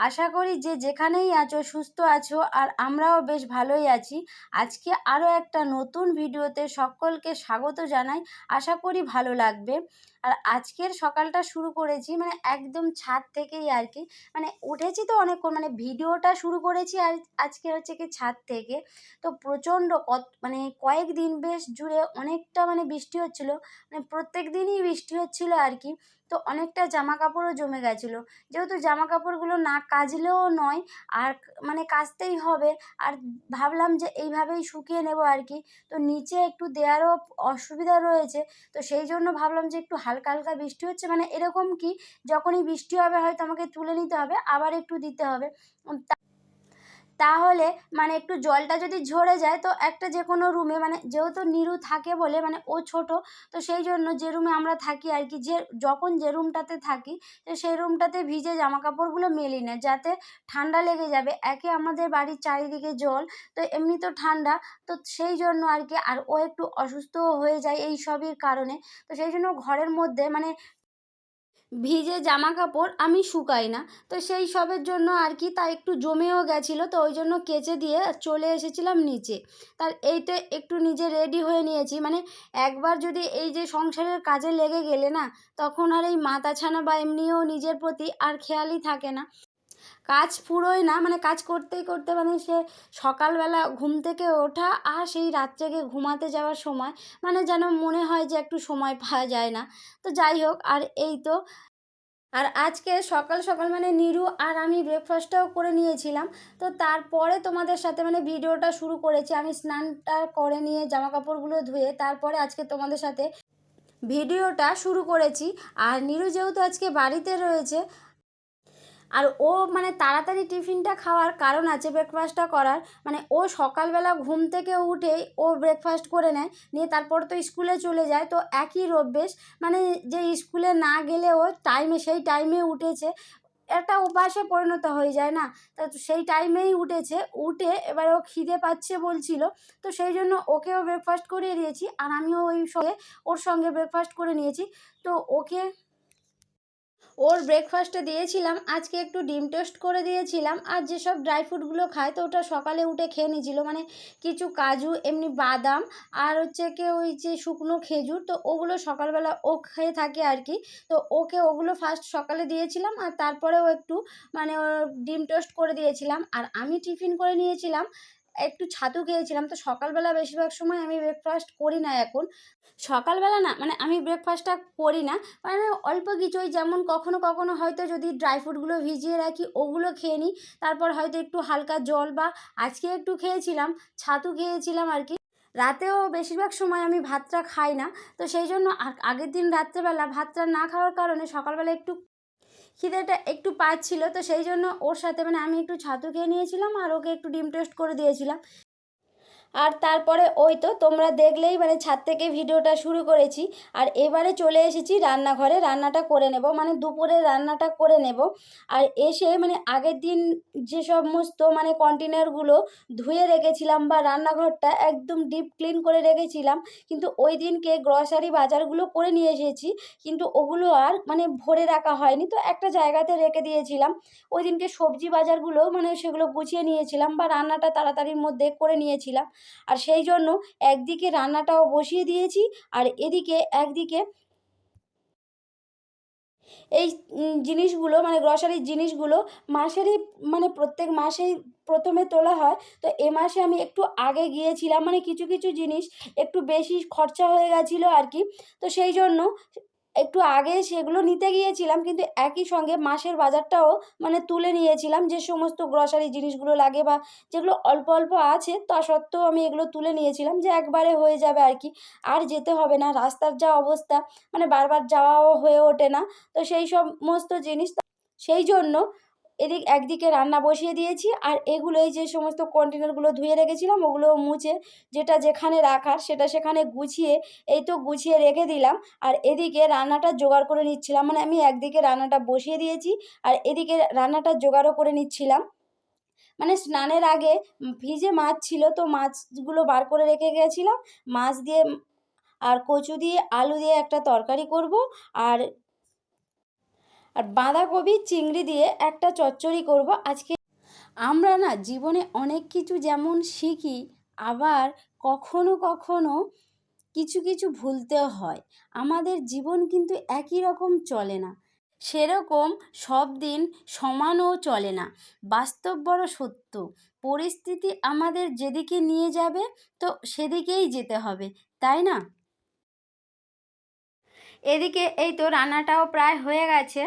আশা করি যে যেখানেই আছো, সুস্থ আছো, আর আমরাও বেশ ভালোই আছি। আজকে আরও একটা নতুন ভিডিওতে সকলকে স্বাগত জানাই। আশা করি ভালো লাগবে। আর আজকের সকালটা শুরু করেছি মানে একদম ছাদ থেকেই আর কি। মানে উঠেছি তো অনেকক্ষণ মানে ভিডিওটা শুরু করেছি আর আজকে হচ্ছে কি ছাদ থেকে। তো প্রচণ্ড কত মানে কয়েকদিন বেশ জুড়ে অনেকটা মানে বৃষ্টি হচ্ছিল মানে প্রত্যেক দিনই বৃষ্টি হচ্ছিল আর কি। তো অনেকটা জামা কাপড়ও জমে গেছিল। যেহেতু জামা কাপড়গুলো না কাচলেও নয়, আর মানে কাচতেই হবে। আর ভাবলাম যে এইভাবেই শুকিয়ে নেব আর কি। তো নিচে একটু দেওয়ারও অসুবিধা রয়েছে। তো সেই জন্য ভাবলাম যে একটু হালকা হালকা বৃষ্টি হচ্ছে মানে এরকম কি? যখনই বৃষ্টি হবে হয়তো আমাকে তুলে নিতে হবে, আবার একটু দিতে হবে। তাহলে মানে একটু জলটা যদি ঝরে যায়, তো একটা যে কোনো রুমে মানে যেহেতু নিরু থাকে বলে মানে ও ছোট, তো সেই জন্য যে রুমে আমরা থাকি আর কি, যে যখন যে রুমটাতে থাকি, তো সেই রুমটাতে ভিজে জামা কাপড়গুলো মেলি না, যাতে ঠান্ডা লেগে যাবে। একে আমাদের বাড়ির চারিদিকে জল, তো এমনি তো ঠান্ডা, তো সেই জন্য আর কি, আর ও একটু অসুস্থও হয়ে যায় এই সবের কারণে। তো সেই জন্য ঘরের মধ্যে মানে ভিজে জামা কাপড় আমি শুকাই না। তো সেই সবের জন্য আর কি তা একটু জমেও গেছিল, তো ওই জন্য কেচে দিয়ে চলে এসেছিলাম নিচে। তার এইতে একটু নিজে রেডি হয়ে নিয়েছি। মানে একবার যদি এই যে সংসারের কাজে লেগে গেলে না, তখন আর এই মাথা ছানা বা এমনিও নিজের প্রতি আর খেয়ালই থাকে না। কাজ পুরোই না মানে কাজ করতেই করতে মানে সে সকালবেলা ঘুম থেকে ওঠা আর সেই রাত জেগে ঘুমাতে যাওয়ার সময় মানে যেন মনে হয় যে একটু সময় পাওয়া যায় না। তো যাই হোক, আর এই তো। আর আজকে সকাল সকাল মানে নিরু আর আমি ব্রেকফাস্টটাও করে নিয়েছিলাম। তো তারপরে তোমাদের সাথে মানে ভিডিওটা শুরু করেছি। আমি স্নানটা করে নিয়ে জামা কাপড়গুলো ধুয়ে তারপরে আজকে তোমাদের সাথে ভিডিওটা শুরু করেছি। আর নিরু যেহেতু আজকে বাড়িতে রয়েছে আর ও মানে তাড়াতাড়ি টিফিনটা খাওয়ার কারণ আছে ব্রেকফাস্টটা করার। মানে ও সকালবেলা ঘুম থেকে উঠেই ও ব্রেকফাস্ট করে নেয়, নিয়ে তারপর তো স্কুলে চলে যায়। তো একই অভ্যেস মানে যে স্কুলে না গেলেও টাইমে সেই টাইমে উঠেছে। একটা অভ্যাসে পরিণত হয়ে যায় না? তা সেই টাইমেই উঠেছে, উঠে এবার ও খিদে পাচ্ছে বলছিল। তো সেই জন্য ওকেও ব্রেকফাস্ট করিয়ে দিয়েছি। আর আমিও ওই সঙ্গে, ওর সঙ্গে ব্রেকফাস্ট করে নিয়েছি। তো ওকে ওর ব্রেকফাস্টে দিয়েছিলাম, আজকে একটু ডিম টোস্ট করে দিয়েছিলাম, আর যেসব ড্রাই ফ্রুটগুলো খায় তো ওটা সকালে উঠে খেয়ে নিয়েছিল মানে কিছু কাজু, এমনি বাদাম, আর হচ্ছে কি ওই যে শুকনো খেজুর, তো ওগুলো সকালবেলা ও খেয়ে থাকে আর কি, তো ওকে ওগুলো ফার্স্ট সকালে দিয়েছিলাম, আর তারপরেও একটু মানে ডিম টোস্ট করে দিয়েছিলাম, আর আমি টিফিন করে নিয়েছিলাম একটু ছাতু খেয়েছিলাম। তো সকালবেলা বেশিরভাগ সময় আমি ব্রেকফাস্ট করি না এখন। সকালবেলা না মানে আমি ব্রেকফাস্টটা করি না। মানে অল্প কিছুই যেমন কখনো কখনো হয়তো যদি ড্রাই ফ্রুটগুলো ভিজিয়ে রাখি, ওগুলো খেয়ে নিই। তারপর হয়তো একটু হালকা জল বা আজকে একটু খেয়েছিলাম, ছাতু খেয়েছিলাম আর কি। রাতেও বেশিরভাগ সময় আমি ভাতটা খাই না। তো সেই জন্য আগের দিন রাত্রেবেলা ভাতটা না খাওয়ার কারণে সকালবেলা একটু খিদেটা একটু পাচ্ছিল, তো সেই জন্য ওর সাথে মানে আমি একটু ছাতু খেয়ে নিয়েছিলাম আর ওকে একটু ডিম টোস্ট করে দিয়েছিলাম। আর তারপরে ওই তো তোমরা দেখলেই মানে ছাদ থেকে ভিডিওটা শুরু করেছি। আর এবারে চলে এসেছি রান্নাঘরে, রান্নাটা করে নেব মানে দুপুরে রান্নাটা করে নেব। আর এসে মানে আগের দিন যে সমস্ত মানে কন্টেনারগুলো ধুয়ে রেখেছিলাম বা রান্নাঘরটা একদম ডিপ ক্লিন করে রেখেছিলাম, কিন্তু ওই দিনকে গ্রসারি বাজারগুলো করে নিয়ে এসেছি, কিন্তু ওগুলো আর মানে ভরে রাখা হয়নি। তো একটা জায়গাতে রেখে দিয়েছিলাম। ওই দিনকে সবজি বাজারগুলো মানে সেগুলো গুছিয়ে নিয়েছিলাম বা রান্নাটা তাড়াতাড়ির মধ্যে করে নিয়েছিলাম। আর সেই জন্য একদিকে রান্নাটাও বসিয়ে দিয়েছি আর এদিকে একদিকে এই জিনিসগুলো মানে গ্রসারির জিনিসগুলো মাসেরই মানে প্রত্যেক মাসেই প্রথমে তোলা হয়। তো এ মাসে আমি একটু আগে গিয়েছিলাম মানে কিছু কিছু জিনিস একটু বেশি খরচা হয়ে গেছিল আর কি। তো সেই জন্য একটু আগে সেগুলো নিতে গিয়েছিলাম, কিন্তু একই সঙ্গে মাসের বাজারটাও মানে তুলে নিয়েছিলাম। যে সমস্ত গ্রসারি জিনিসগুলো লাগে বা যেগুলো অল্প অল্প আছে, তা সত্ত্বেও আমি এগুলো তুলে নিয়েছিলাম যে একবারে হয়ে যাবে আর কি। আর যেতে হবে না, রাস্তার যা অবস্থা মানে বারবার যাওয়াও হয়ে ওঠে না। তো সেই সমস্ত জিনিস, সেই জন্য এদিক, একদিকে রান্না বসিয়ে দিয়েছি আর এগুলো এই যে সমস্ত কন্টেনারগুলো ধুয়ে রেখেছিলাম, ওগুলো মুছে যেটা যেখানে রাখার সেটা সেখানে গুছিয়ে, এই তো গুছিয়ে রেখে দিলাম। আর এদিকে রান্নাটা জোগাড় করে নিচ্ছিলাম মানে আমি একদিকে রান্নাটা বসিয়ে দিয়েছি আর এদিকে রান্নাটা জোগাড়ও করে নিচ্ছিলাম। মানে স্নানের আগে ভিজে মাছ ছিল, তো মাছগুলো বার করে রেখে গেছিলাম। মাছ দিয়ে আর কচু দিয়ে, আলু দিয়ে একটা তরকারি করব আর আর বাঁধাকপি, চিংড়ি দিয়ে একটা চচ্চড়ি করব আজকে। আমরা না জীবনে অনেক কিছু যেমন শিখি, আবার কখনো কখনো কিছু কিছু ভুলতেও হয়। আমাদের জীবন কিন্তু একই রকম চলে না। সেরকম সব দিন সমানও চলে না। বাস্তব বড় সত্য। পরিস্থিতি আমাদের যেদিকে নিয়ে যাবে, তো সেদিকেই যেতে হবে, তাই না? এদিকে এই তো রান্নাটাও প্রায় হয়ে গেছে।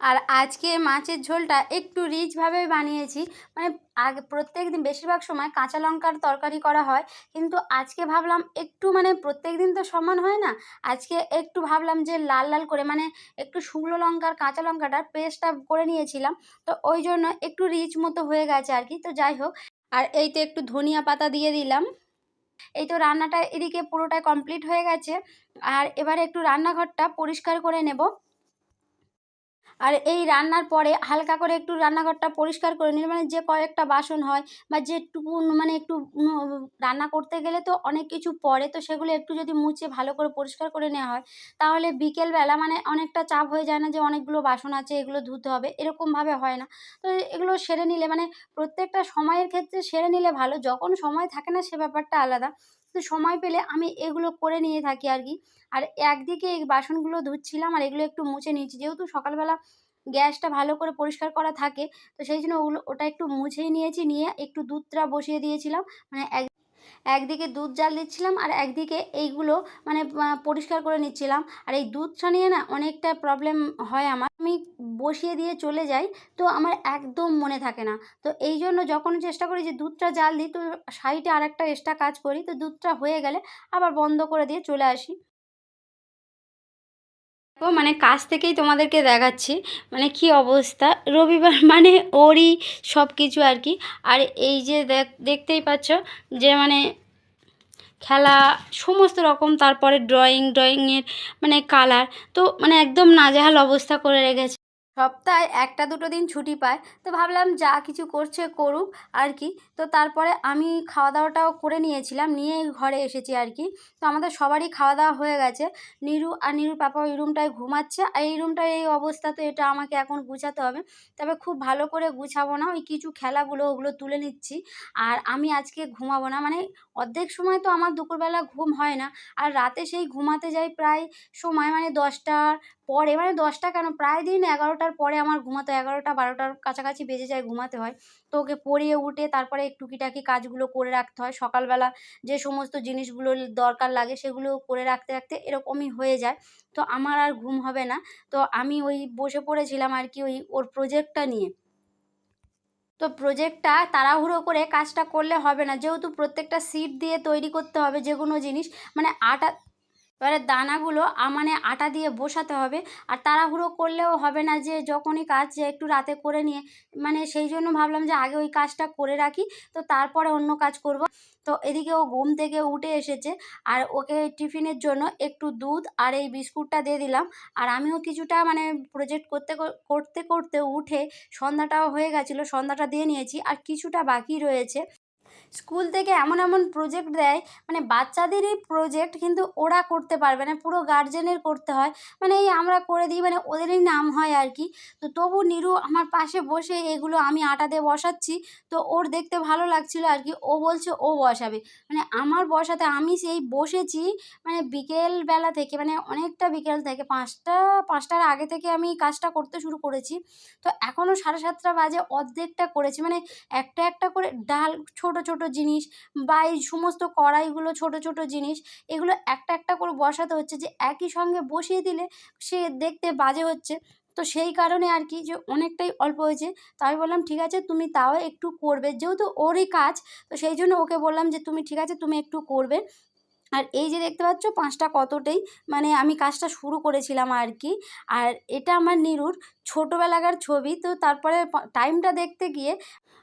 আর আজকে মাছের ঝোলটা একটু রিচভাবে বানিয়েছি। মানে আগে প্রত্যেক দিন বেশিরভাগ সময় কাঁচা লঙ্কার তরকারি করা হয়। কিন্তু আজকে ভাবলাম একটু মানে প্রত্যেক দিন তো সমান হয় না। আজকে একটু ভাবলাম যে লাল লাল করে মানে একটু শুকনো লঙ্কার, কাঁচা লঙ্কাটার পেস্টটা করে নিয়েছিলাম। তো ওই জন্য একটু রিচ মতো হয়ে গেছে আর কি। তো যাই হোক, আর এই তো একটু ধনিয়া পাতা দিয়ে দিলাম। এই তো রান্নাটা এদিকে পুরোটা কমপ্লিট হয়ে গেছে। আর এবারে একটু রান্নাঘরটা পরিষ্কার করে নেব। আর এই রান্নার পরে হালকা করে একটু রান্নাঘরটা পরিষ্কার করে নিলে মানে যে কয়েকটা বাসন হয় বা যেটুকু মানে একটু রান্না করতে গেলে তো অনেক কিছু পড়ে, তো সেগুলো একটু যদি মুছে ভালো করে পরিষ্কার করে নেওয়া হয়, তাহলে বিকেলবেলা মানে অনেকটা চাপ হয়ে যায় না যে অনেকগুলো বাসন আছে, এগুলো ধুতে হবে, এরকমভাবে হয় না। তো এগুলো সেরে নিলে মানে প্রত্যেকটা সময়ের ক্ষেত্রে সেরে নিলে ভালো, যখন সময় থাকে না সে ব্যাপারটা আলাদা। তো সময় পেলে আমি এগুলো করে নিয়ে থাকি আর কি। আর একদিকে এই বাসনগুলো ধুচ্ছিলাম আর এগুলো একটু মুছে নিয়েছি। যেহেতু সকালবেলা গ্যাসটা ভালো করে পরিষ্কার করা থাকে, তো সেই জন্য ওগুলো ওটা একটু মুছেই নিয়েছি, নিয়ে একটু দুধটা বসিয়ে দিয়েছিলাম। মানে এক একদিকে দুধ জাল দিচ্ছিলাম আর একদিকে এইগুলো মানে পরিষ্কার করে নিচ্ছিলাম। আর এই দুধটা নিয়ে না অনেকটা প্রবলেম হয় আমার। আমি বসিয়ে দিয়ে চলে যাই তো আমার একদম মনে থাকে না। তো এই জন্য যখন চেষ্টা করি যে দুধটা জাল দিই তো সাইডে আর একটা এক্সট্রা কাজ করি। তো দুধটা হয়ে গেলে আবার বন্ধ করে দিয়ে চলে আসি। মানে কাছ থেকেই তোমাদেরকে দেখাচ্ছি মানে কি অবস্থা। রবিবার মানে ওরই সব কিছু আর কি। আর এই যে দেখতেই পাচ্ছ যে মানে খেলা সমস্ত রকম, তারপরে ড্রয়িং ড্রয়িংয়ের মানে কালার তো মানে একদম নাজেহাল অবস্থা করে রেখেছে। সপ্তাহে একটা দুটো দিন ছুটি পায়। তো ভাবলাম যা কিছু করছে করুক আর কি। তো তারপরে আমি খাওয়া দাওয়াটাও করে নিয়েছিলাম, নিয়ে ঘরে এসেছি আর কি। তো আমাদের সবারই খাওয়া দাওয়া হয়ে গেছে। নিরু আর নিরুর পাপা ওই রুমটায় ঘুমাচ্ছে। আর এই রুমটার এই অবস্থা, তো এটা আমাকে এখন গুছাতে হবে। তবে খুব ভালো করে গুছাবো না, ওই কিছু খেলাগুলো ওগুলো তুলে নিচ্ছি। আর আমি আজকে ঘুমাবো না। মানে অর্ধেক সময় তো আমার দুপুরবেলা ঘুম হয় না। আর রাতে সেই ঘুমাতে যাই প্রায় সময় মানে দশটার পরে মানে দশটা কেন? প্রায় দিন এগারোটার পরে আমার ঘুমাতে এগারোটা, বারোটার কাছাকাছি বেজে যায় ঘুমাতে হয়। তো ওকে পড়িয়ে উঠে তারপরে টুকিটাকি কাজগুলো করে রাখতে হয়। সকালবেলা যে সমস্ত জিনিসগুলো দরকার লাগে সেগুলো করে রাখতে রাখতে এরকমই হয়ে যায়। তো আমার আর ঘুম হবে না। তো আমি ওই বসে পড়েছিলাম আর কি ওই ওর প্রোজেক্টটা নিয়ে। তো প্রোজেক্টটা তাড়াহুড়ো করে কাজটা করলে হবে না। যেহেতু প্রত্যেকটা সিট দিয়ে তৈরি করতে হবে যে কোনো জিনিস মানে আটা এবারে দানাগুলো মানে আটা দিয়ে বসাতে হবে। আর তাড়াহুড়ো করলেও হবে না যে যখনই কাজ একটু রাতে করে নিয়ে মানে সেই জন্য ভাবলাম যে আগে ওই কাজটা করে রাখি, তো তারপরে অন্য কাজ করব। তো এদিকে ও ঘুম থেকে উঠে এসেছে, আর ওকে টিফিনের জন্য একটু দুধ আর এই বিস্কুটটা দিয়ে দিলাম। আর আমিও কিছুটা মানে প্রজেক্ট করতে করতে করতে উঠে সন্ধ্যাটাও হয়ে গেছিল, সন্ধ্যাটা দিয়ে নিয়েছি, আর কিছুটা বাকি রয়েছে। স্কুল থেকে এমন এমন প্রজেক্ট দেয় মানে বাচ্চাদেরই প্রজেক্ট কিন্তু ওরা করতে পারবে না, পুরো গার্জেনের করতে হয়। মানে এই আমরা করে দিই মানে ওদেরই নাম হয় আর কি। তো তবু নিরু আমার পাশে বসে এগুলো আমি আটা দিয়ে বসাচ্ছি, তো ওর দেখতে ভালো লাগছিল আর কি। ও বলছে, ও বসাবে। মানে আমার বসাতে আমি সেই বসেছি মানে বিকেলবেলা থেকে মানে অনেকটা বিকেল থেকে, পাঁচটা, পাঁচটার আগে থেকে আমি কাজটা করতে শুরু করেছি। তো এখনও সাড়ে সাতটা বাজে, অর্ধেকটা করেছি। মানে একটা একটা করে ডাল, ছোট ছোট জিনিস বা এই সমস্ত কড়াইগুলো ছোট ছোট জিনিস, এগুলো একটা একটা করে বসাতে হচ্ছে যে একই সঙ্গে বসিয়ে দিলে সে দেখতে বাজে হচ্ছে। তো সেই কারণে আর কি যে অনেকটাই অল্প হয়েছে। তো আমি বললাম, ঠিক আছে, তুমি তাও একটু করবে। যেহেতু ওরই কাজ, তো সেই জন্য ওকে বললাম যে, তুমি ঠিক আছে, তুমি একটু করবে। আর এই যে দেখতে পাচ্ছ পাঁচটা কতটাই মানে আমি কাজটা শুরু করেছিলাম আর কি। আর এটা আমার নিরুর ছোটোবেলাকার ছবি, তো তারপরে টাইমটা দেখতে গিয়ে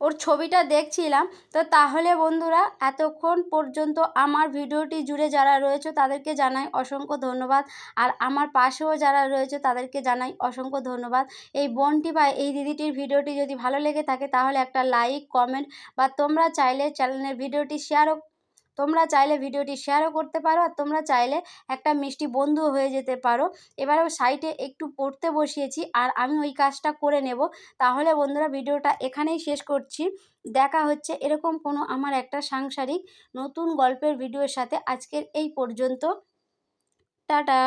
ওর ছবিটা দেখছিলাম। তো তাহলে বন্ধুরা, এতক্ষণ পর্যন্ত আমার ভিডিওটি জুড়ে যারা রয়েছে তাদেরকে জানাই অসংখ্য ধন্যবাদ। আর আমার পাশেও যারা রয়েছে তাদেরকে জানাই অসংখ্য ধন্যবাদ। এই বোনটি বা এই দিদিটির ভিডিওটি যদি ভালো লেগে থাকে, তাহলে একটা লাইক কমেন্ট বা তোমরা চাইলে চ্যানেলের ভিডিওটি শেয়ারও তোমরা চাইলে ভিডিওটি শেয়ারও করতে পারো আর তোমরা চাইলে একটা মিষ্টি বন্ধুও হয়ে যেতে পারো। এবারেও সাইটে একটু পড়তে বসিয়েছি আর আমি ওই কাজটা করে নেব। তাহলে বন্ধুরা ভিডিওটা এখানেই শেষ করছি। দেখা হচ্ছে এরকম কোনো আমার একটা সাংসারিক নতুন গল্পের ভিডিওর সাথে। আজকের এই পর্যন্ত। টাটা!